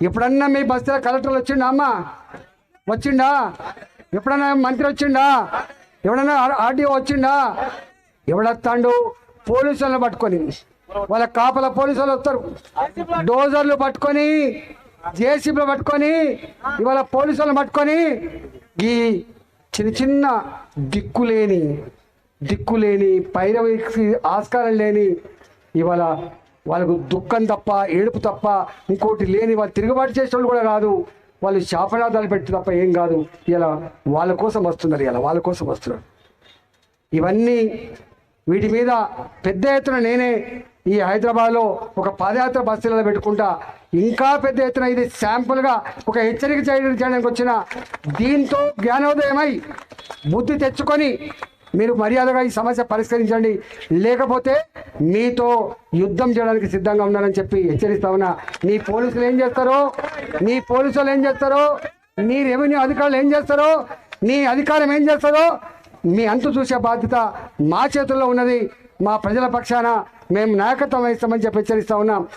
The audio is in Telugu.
ఎప్పుడన్నా మీ బస్తీలో కలెక్టర్లు వచ్చిండా అమ్మ? వచ్చిండా? ఎప్పుడన్నా మంత్రి వచ్చిండా? ఎవడన్నా ఆర్డీఓ వచ్చిండా? ఎవడొస్తాడు పోలీసులను పట్టుకొని. వాళ్ళ కాపల పోలీసులు వస్తారు. డోజర్లు పట్టుకొని జేసీబీలు పట్టుకొని ఇవాళ పోలీసులను పట్టుకొని ఈ చిన్న చిన్న దిక్కులేని దిక్కులేని పైరవి ఆస్కారం లేని ఇవాళ వాళ్ళకు దుఃఖం తప్ప ఏడుపు తప్ప ఇంకోటి లేని వాళ్ళు తిరుగుబాటు చేసేవాళ్ళు కూడా కాదు. వాళ్ళు శాపనాదాలు పెట్టి తప్ప ఏం కాదు. ఇలా వాళ్ళ కోసం వస్తున్నారు ఇలా వాళ్ళ కోసం వస్తున్నారు. ఇవన్నీ వీటి మీద పెద్ద ఎత్తున నేనే ఈ హైదరాబాద్లో ఒక పాదయాత్ర బస్సులలో పెట్టుకుంటా. ఇంకా పెద్ద ఎత్తున ఇది శాంపుల్గా ఒక హెచ్చరిక చేయడం చేయడానికి వచ్చిన దీంతో జ్ఞానోదయమై బుద్ధి తెచ్చుకొని మీరు మర్యాదగా ఈ సమస్య పరిష్కరించండి. లేకపోతే మీతో యుద్ధం చేయడానికి సిద్ధంగా ఉన్నారని చెప్పి హెచ్చరిస్తా ఉన్నా. నీ పోలీసులు ఏం చేస్తారో? నీ పోలీసులు ఏం చేస్తారో? నీ రెవెన్యూ అధికారులు ఏం చేస్తారో? నీ అధికారం ఏం చేస్తారో? మీ అంతు చూసే బాధ్యత మా చేతుల్లో ఉన్నది. మా ప్రజల పక్షాన మేము నాయకత్వం వహిస్తామని చెప్పి హెచ్చరిస్తా ఉన్నాం.